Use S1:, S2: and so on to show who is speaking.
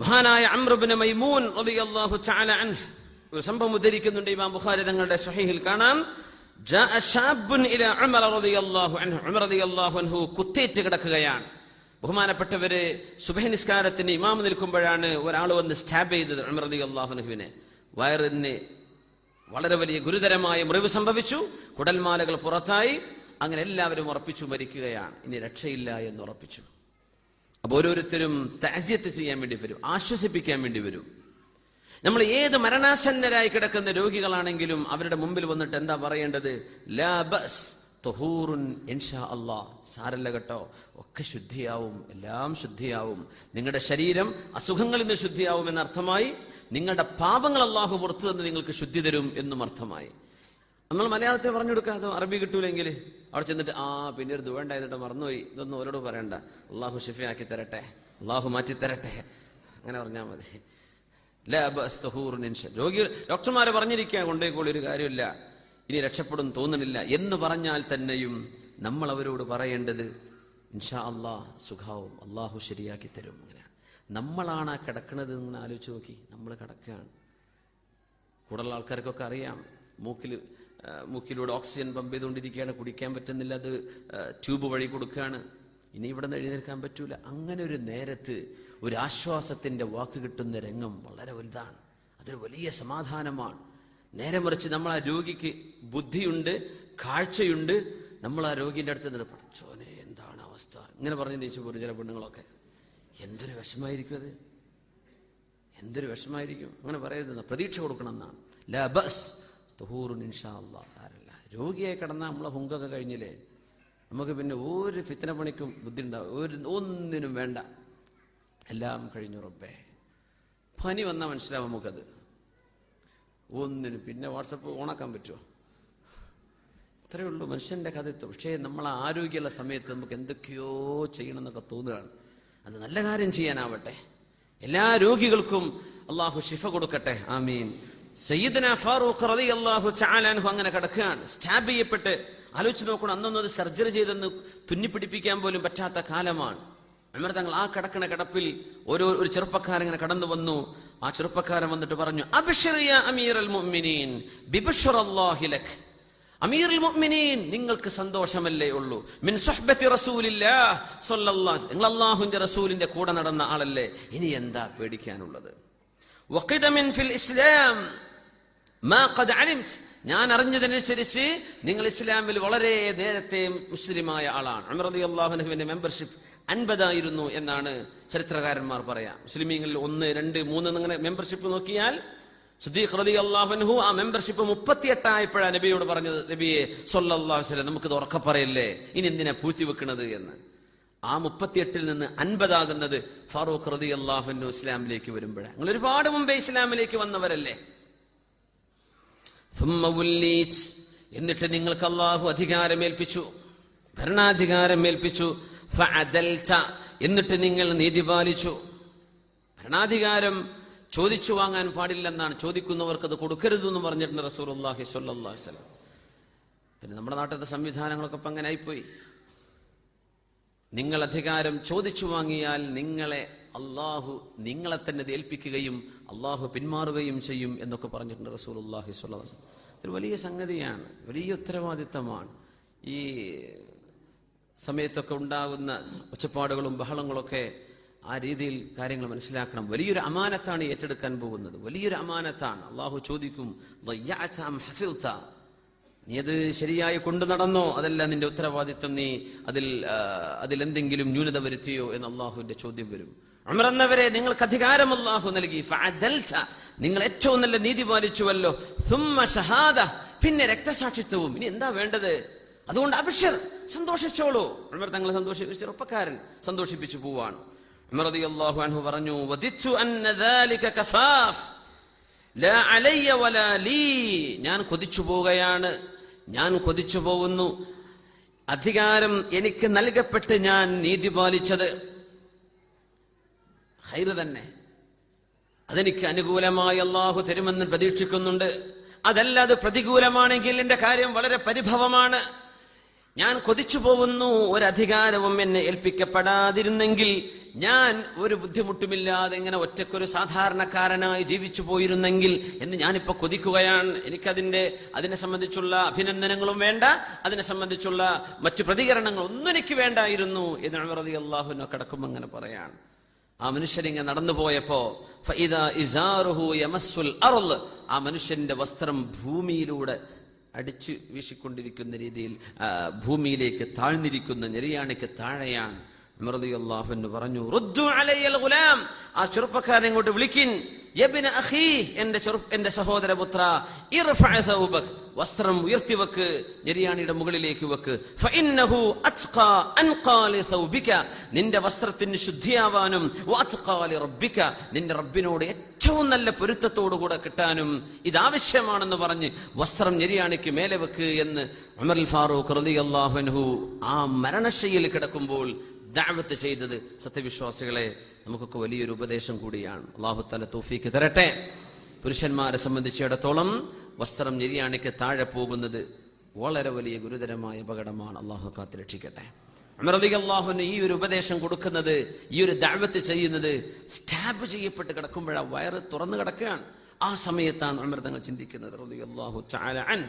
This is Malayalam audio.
S1: മഹാനായ അമ്രബിന് മൈമൂൻ റളിയല്ലാഹു തആല അൻഹു. ഒരു സംഭവം ഉദ്ധരിക്കുന്നുണ്ട് ഇമാം ബുഖാരി തങ്ങളുടെ സ്വഹീഹിൽ കാണാം. ജാഅ ശാബുൻ ഇലാ റളിയല്ലാഹു അൻഹു. ഉമർ റളിയല്ലാഹു അൻഹു കുത്തേറ്റ് കിടക്കുകയാണ്. ബഹുമാനപ്പെട്ടവര് സുബഹി നിസ്കാരത്തിന് ഇമാം നിൽക്കുമ്പോഴാണ് ഒരാൾ വന്ന് സ്റ്റാബ് ചെയ്തത് ഉമർ റളിയല്ലാഹു അൻഹുവിനെ. വയറിന് വളരെ വലിയ ഗുരുതരമായ മുറിവ് സംഭവിച്ചു. കുടൽമാലകൾ പുറത്തായി. അങ്ങനെ എല്ലാവരും ഉറപ്പിച്ചു മരിക്കുകയാണ്. ഇനി രക്ഷയില്ല എന്ന് ഉറപ്പിച്ചു. അപ്പൊ ഓരോരുത്തരും താസ്യത്ത് ചെയ്യാൻ വേണ്ടി വരും ആശ്വസിപ്പിക്കാൻ വേണ്ടി വരും. നമ്മൾ ഏത് മരണാസന്നരായി കിടക്കുന്ന രോഗികളാണെങ്കിലും അവരുടെ മുമ്പിൽ വന്നിട്ട് എന്താ പറയേണ്ടത്? ലാ ബസ് തൊഹൂറുൻ സാരല്ല കേട്ടോ. ഒക്കെ ശുദ്ധിയാവും എല്ലാം ശുദ്ധിയാവും. നിങ്ങളുടെ ശരീരം അസുഖങ്ങളിൽ നിന്ന് ശുദ്ധിയാവും എന്നർത്ഥമായി നിങ്ങളുടെ പാപങ്ങൾ അള്ളാഹു പുറത്തു തന്ന് നിങ്ങൾക്ക് ശുദ്ധി തരും എന്നും അർത്ഥമായി. നമ്മൾ മലയാളത്തിൽ പറഞ്ഞു കൊടുക്കാതെ അറബി കിട്ടൂലെങ്കിൽ അവിടെ ചെന്നിട്ട് ആ പിന്നെ ഒരു ദുവേണ്ടായിട്ട് മറന്നുപോയി. ഇതൊന്നും ഓരോട് പറയണ്ട. അള്ളാഹു ഷിഫിയാക്കി തരട്ടെ. അള്ളാഹു മാറ്റി തരട്ടെ. അങ്ങനെ പറഞ്ഞാൽ മതി. രോഗി ഡോക്ടർമാരെ പറഞ്ഞിരിക്കുക കൊണ്ടേക്കോളി ഒരു കാര്യമില്ല. ഇനി രക്ഷപ്പെടും തോന്നുന്നില്ല. എന്ന് പറഞ്ഞാൽ തന്നെയും നമ്മൾ അവരോട് പറയേണ്ടത് ഇൻഷാ അള്ളാഹ് സുഖാവും. അള്ളാഹു ശരിയാക്കി തരും. അങ്ങനെയാണ് നമ്മളാണ് ആ കിടക്കണത് എന്ന് ആലോചിച്ച് നോക്കി. നമ്മൾ കിടക്കുകയാണ്. കൂടുതൽ ആൾക്കാർക്കൊക്കെ അറിയാം. മൂക്കിൽ മൂക്കിലൂടെ ഓക്സിജൻ പമ്പ് ചെയ്തുകൊണ്ടിരിക്കുകയാണ്. കുടിക്കാൻ പറ്റുന്നില്ല. അത് ട്യൂബ് വഴി കൊടുക്കുകയാണ്. ഇനി ഇവിടെ നിന്ന് എഴുന്നേൽക്കാൻ പറ്റൂല. അങ്ങനെ ഒരു നേരത്ത് ഒരു ആശ്വാസത്തിന്റെ വാക്ക് കിട്ടുന്ന രംഗം വളരെ വലുതാണ്. അതൊരു വലിയ സമാധാനമാണ്. നേരെ മറിച്ച് നമ്മൾ ആ രോഗിക്ക് ബുദ്ധിയുണ്ട് കാഴ്ചയുണ്ട്. നമ്മൾ ആ രോഗിന്റെ അടുത്ത് നിന്ന് പഠിച്ചോനെ എന്താണ് അവസ്ഥ? ഇങ്ങനെ പറഞ്ഞു നീച്ചു പോലും ചില പെണ്ണുങ്ങളൊക്കെ. എന്തൊരു വിഷമായിരിക്കും അത്? എന്തൊരു വിഷമായിരിക്കും അങ്ങനെ പറയരുത് പ്രതീക്ഷ കൊടുക്കണം എന്നാണ്. ലബസ് ബസ്. തുഹൂറുൻ ഇൻഷാ സാരല്ല. രോഗിയായി കിടന്നാൽ നമ്മളെ ഹുങ്കൊക്കെ കഴിഞ്ഞില്ലേ? നമുക്ക് പിന്നെ ഒരു ഫിത്തന പണിക്കും ബുദ്ധി ഉണ്ടാവും ഒരു ഒന്നിനും വേണ്ട. എല്ലാം കഴിഞ്ഞു റബ്ബേ. പനി വന്നാൽ മനസ്സിലാവും നമുക്കത്. ഒന്നിനും. പിന്നെ വാട്സപ്പ് ഓണാക്കാൻ പറ്റുമോ ഇത്രയേ ഉള്ളൂ മനുഷ്യന്റെ കഥ ഇത്ര. പക്ഷേ നമ്മൾ ആരോഗ്യമുള്ള സമയത്ത് നമുക്ക് എന്തൊക്കെയോ ചെയ്യണം എന്നൊക്കെ തോന്നുകയാണ്. അത് നല്ല കാര്യം ചെയ്യാനാവട്ടെ. എല്ലാ രോഗികൾക്കും അള്ളാഹു ഷിഫ കൊടുക്കട്ടെ. ആമീൻ. സയ്യിദ്ന ഫാറൂഖ് റതി അള്ളാഹു ചാലാൻഹു അങ്ങനെ കിടക്കുകയാണ്. സ്റ്റാബ് ചെയ്യപ്പെട്ട് ആലോചിച്ച് നോക്കണം അന്നൊന്നും അത് സർജറി ചെയ്തെന്ന് തുന്നിപ്പിടിപ്പിക്കാൻ പോലും പറ്റാത്ത കാലമാണ്. അമർ തങ്ങൾ ആ കിടക്കണ കിടപ്പിൽ ഓരോ ഒരു ചെറുപ്പക്കാരൻ ഇങ്ങനെ കടന്നു വന്നു. ആ ചെറുപ്പക്കാരൻ വന്നിട്ട് പറഞ്ഞു അബ്ശിർ യാ അൽ മുഅ്മിനീൻ ബിബശ്റല്ലാഹി ലക്. അമീറുൽ മുഅ്മിനീൻ നിങ്ങൾക്ക് സന്തോഷമല്ലേ ഉള്ളൂ. മിൻ സുഹ്ബത്തി റസൂലില്ലാഹ് സ്വല്ലല്ലാഹു. നിങ്ങൾ അല്ലാഹുവിന്റെ റസൂലിന്റെ കൂടെ നടന്ന ആളല്ലേ? ഇനി എന്താ പേടിക്കാനുള്ളത്? വഖിദമിൻ ഫിൽ ഇസ്ലാം. ഞാൻ അറിഞ്ഞതിനനുസരിച്ച് നിങ്ങൾ ഇസ്ലാമിൽ വളരെ നേരത്തെ മുസ്ലിമായ ആളാണ്. അമർദി അള്ളാഹുനുവിന്റെ മെമ്പർഷിപ്പ് അൻപതായിരുന്നു എന്നാണ് ചരിത്രകാരന്മാർ പറയാം. മുസ്ലിമീങ്ങളിൽ ഒന്ന് രണ്ട് മൂന്ന് അങ്ങനെ മെമ്പർഷിപ്പ് നോക്കിയാൽ സുദീഖ് റതി അള്ളാഹുൻഹു ആ മെമ്പർഷിപ്പ് മുപ്പത്തിയെട്ടായപ്പോഴാണ് നബിയോട് പറഞ്ഞത് നബിയെ സൊല്ലാഹു നമുക്കിത് ഉറക്ക പറയല്ലേ? ഇനി എന്തിനാ പൂഴ്ത്തി വെക്കുന്നത് എന്ന്. ആ മുപ്പത്തിയെട്ടിൽ നിന്ന് അൻപതാകുന്നത് ഫാറൂഖ് റതി അള്ളാഹുനു ഇസ്ലാമിലേക്ക് വരുമ്പോഴാണ് നിങ്ങൾ ഒരുപാട് മുമ്പേ ഇസ്ലാമിലേക്ക് വന്നവരല്ലേ? എന്നിട്ട് നിങ്ങൾക്ക് അള്ളാഹു അധികാരമേൽപ്പിച്ചു. ഭരണാധികാരം ഏൽപ്പിച്ചു എന്നിട്ട് നിങ്ങൾ നീതി പാലിച്ചു. ഭരണാധികാരം ചോദിച്ചു വാങ്ങാൻ പാടില്ലെന്നാണ്. ചോദിക്കുന്നവർക്ക് അത് കൊടുക്കരുത് എന്ന് പറഞ്ഞിട്ടുണ്ട് റസൂൽ അള്ളാഹി സ്വല്ലല്ലാഹി വസല്ലം. പിന്നെ നമ്മുടെ നാട്ടിലത്തെ സംവിധാനങ്ങളൊക്കെ ഇപ്പം അങ്ങനെ ആയിപ്പോയി നിങ്ങൾ അധികാരം ചോദിച്ചു വാങ്ങിയാൽ നിങ്ങളെ അള്ളാഹു നിങ്ങളെ തന്നെ ഏൽപ്പിക്കുകയും അള്ളാഹു പിന്മാറുകയും ചെയ്യും എന്നൊക്കെ പറഞ്ഞിട്ടുണ്ട് റസൂൽ അള്ളാഹി സ്വല്ലാസ് ഇതൊരു വലിയ സംഗതിയാണ്. വലിയ ഉത്തരവാദിത്തമാണ്. ഈ സമയത്തൊക്കെ ഉണ്ടാകുന്ന ഒച്ചപ്പാടുകളും ബഹളങ്ങളൊക്കെ ആ രീതിയിൽ കാര്യങ്ങൾ മനസ്സിലാക്കണം. വലിയൊരു അമാനത്താണ് ഏറ്റെടുക്കാൻ പോകുന്നത്. വലിയൊരു അമാനത്താണ്. അള്ളാഹു ചോദിക്കും നീ അത് ശരിയായി കൊണ്ടു നടന്നോ? അതല്ല നിന്റെ ഉത്തരവാദിത്വം. നീ അതിൽ അതിലെന്തെങ്കിലും ന്യൂനത വരുത്തിയോ എന്ന് അള്ളാഹുവിന്റെ ചോദ്യം വരും. അമർന്നവരെ നിങ്ങൾക്ക് അധികാരം അള്ളാഹു നൽകി. നിങ്ങൾ ഏറ്റവും നല്ല നീതി പാലിച്ചുവല്ലോ. സുമ്മ ഷഹാദ പിന്നെ രക്തസാക്ഷിത്വവും. ഇനി എന്താ വേണ്ടത്? അതുകൊണ്ട് അബിഷർ സന്തോഷിച്ചോളൂ. ഉമർ തങ്ങളെ സന്തോഷിപ്പിച്ച ചെറുപ്പക്കാരൻ സന്തോഷിപ്പിച്ചു പോവാണ്. ഉമർ അതി അൻഹു പറഞ്ഞു വധിച്ചു ഞാൻ കൊതിച്ചു പോവുകയാണ്. ഞാൻ കൊതിച്ചു പോകുന്നു. അധികാരം എനിക്ക് നൽകപ്പെട്ട് ഞാൻ നീതി പാലിച്ചത്. ഹൈറ് തന്നെ. അതെനിക്ക് അനുകൂലമായി അള്ളാഹു തരുമെന്ന് പ്രതീക്ഷിക്കുന്നുണ്ട്. അതല്ല അത് പ്രതികൂലമാണെങ്കിൽ എന്റെ കാര്യം വളരെ പരിഭവമാണ്. ഞാൻ കൊതിച്ചു പോകുന്നു ഒരധികാരവും എന്നെ ഏൽപ്പിക്കപ്പെടാതിരുന്നെങ്കിൽ ഞാൻ ഒരു ബുദ്ധിമുട്ടുമില്ലാതെ ഇങ്ങനെ ഒറ്റക്കൊരു സാധാരണക്കാരനായി ജീവിച്ചു പോയിരുന്നെങ്കിൽ എന്ന് ഞാനിപ്പോ കൊതിക്കുകയാണ്. എനിക്കതിന്റെ അതിനെ സംബന്ധിച്ചുള്ള അഭിനന്ദനങ്ങളും വേണ്ട അതിനെ സംബന്ധിച്ചുള്ള മറ്റു പ്രതികരണങ്ങളൊന്നും എനിക്ക് വേണ്ടായിരുന്നു എന്ന് റതി അള്ളാഹുവിനെ കിടക്കുമ്പോൾ അങ്ങനെ പറയാണ്. ആ മനുഷ്യൻ ഇങ്ങനെ നടന്നു പോയപ്പോ ഫഇദാ ഇസാറുഹു യമസ്സുൽ അർൾ. ആ മനുഷ്യന്റെ വസ്ത്രം ഭൂമിയിലൂടെ അടിച്ചു വീശിക്കൊണ്ടിരിക്കുന്ന രീതിയിൽ ഭൂമിയിലേക്ക് താഴ്ന്നിരിക്കുന്ന ഞെരിയാണിക്ക് താഴെയാണ് അള്ളാഹുന്ന് പറഞ്ഞു "റുദ്ദു അലയ്യൽ ഗുലാം." ആ ചെറുപ്പക്കാരനെ ഇങ്ങോട്ട് വിളിക്കിൻ എന്റെ എന്റെ സഹോദരപുത്ര വസ്ത്രം ഉയർത്തി വെക്ക് ഞെരിയാണിയുടെ മുകളിലേക്ക് വെക്ക് നിന്റെ വസ്ത്രത്തിന് ശുദ്ധിയാവാനും നിന്റെ റബ്ബിനോട് ഏറ്റവും നല്ല പൊരുത്തത്തോടു കൂടെ കിട്ടാനും ഇതാവശ്യമാണെന്ന് പറഞ്ഞ് വസ്ത്രം ഞെരിയാണിക്ക് മേലെ വെക്ക് എന്ന് അമർ ഫാറൂഖ് റളിയല്ലാഹു അൻഹു ആ മരണശയിൽ കിടക്കുമ്പോൾ ദഅവത്ത് ചെയ്തത് സത്യവിശ്വാസികളെ നമുക്കൊക്കെ വലിയൊരു ഉപദേശം കൂടിയാണ്. അള്ളാഹു തല തൗഫീക്ക് തരട്ടെ. പുരുഷന്മാരെ സംബന്ധിച്ചിടത്തോളം വസ്ത്രം നിര്യാണിക്ക് താഴെ പോകുന്നത് വളരെ വലിയ ഗുരുതരമായ അപകടമാണ്. അള്ളാഹു കാത്ത് രക്ഷിക്കട്ടെ. അള്ളാഹുവിന് ഈ ഒരു ഉപദേശം കൊടുക്കുന്നത് ഈ ഒരു ദാവത്ത് ചെയ്യുന്നത് സ്റ്റാബ് ചെയ്യപ്പെട്ട് കിടക്കുമ്പോഴാണ് വയറ് തുറന്നു കിടക്കുകയാണ്. ആ സമയത്താണ് അമൃതങ്ങൾ ചിന്തിക്കുന്നത് അള്ളാഹു തആല അൻ